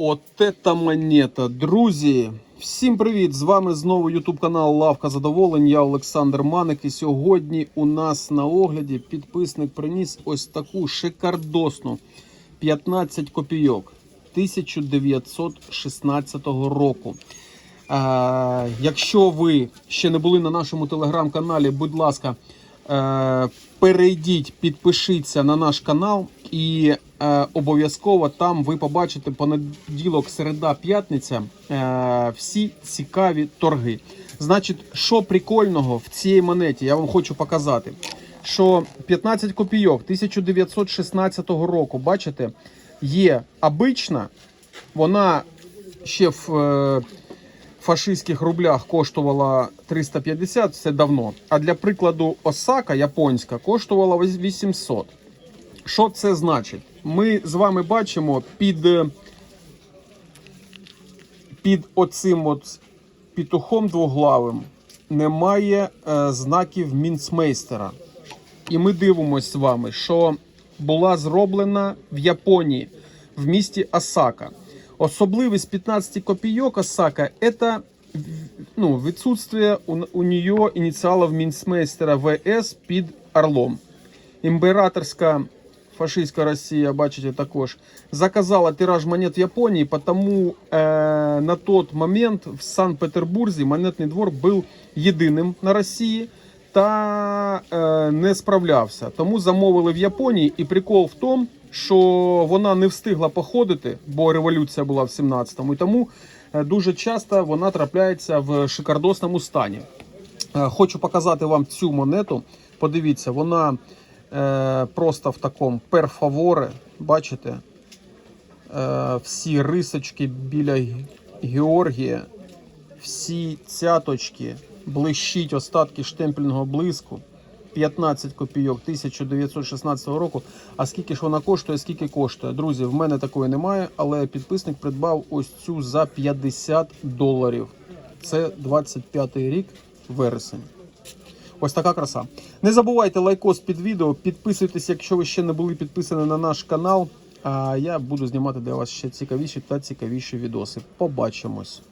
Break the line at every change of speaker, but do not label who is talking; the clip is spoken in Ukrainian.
От ета монета. Друзі, всім привіт! З вами знову YouTube канал Лавка Задоволень. Я Олександр Маник. І сьогодні у нас на огляді підписник приніс ось таку шикардосну 15 копійок 1916 року. Е, якщо ви ще не були на нашому телеграм-каналі, будь ласка, е, перейдіть, підпишіться на наш канал і е, обов'язково там ви побачите понеділок, середа, п'ятниця е, всі цікаві торги. Значить, що прикольного в цій монеті, я вам хочу показати. Що 15 копійок 1916 року, бачите, є обична, вона ще в е, фашистських рублях коштувала 350, це давно. А для прикладу, Осака японська коштувала 800. Що це значить? Ми з вами бачимо під, е, під оцим от петухом двоглавим немає е, знаків мінцмейстера. І ми дивимося з вами, що була зроблена в Японії в місті Осака. Особливість 15 копійок Осака це ну, відсутствие у, у нее ініціалів мінцмейстера ВС під Орлом. Імператорська фашистська Росія, бачите, також заказала тираж монет в Японії, тому е, на тот момент в Санкт-Петербурзі монетний двор був єдиним на Росії та е, не справлявся. Тому замовили в Японії. І прикол в тому, що вона не встигла походити, бо революція була в 17-му. І тому е, дуже часто вона трапляється в шикардосному стані. Е, Хочу показати вам цю монету. Подивіться, вона просто в такому перфаворе. Бачите? Е, всі рисочки біля Георгія, всі цяточки, блищить остатки штемпельного блиску. 15 копійок 1916 року. А скільки ж вона коштує, скільки коштує? Друзі, в мене такої немає, але підписник придбав ось цю за 50 доларів. Це 25 рік, вересень. Ось така краса. Не забувайте лайкос під відео, підписуйтесь, якщо ви ще не були підписані на наш канал. А я буду знімати для вас ще цікавіші та цікавіші відоси. Побачимось.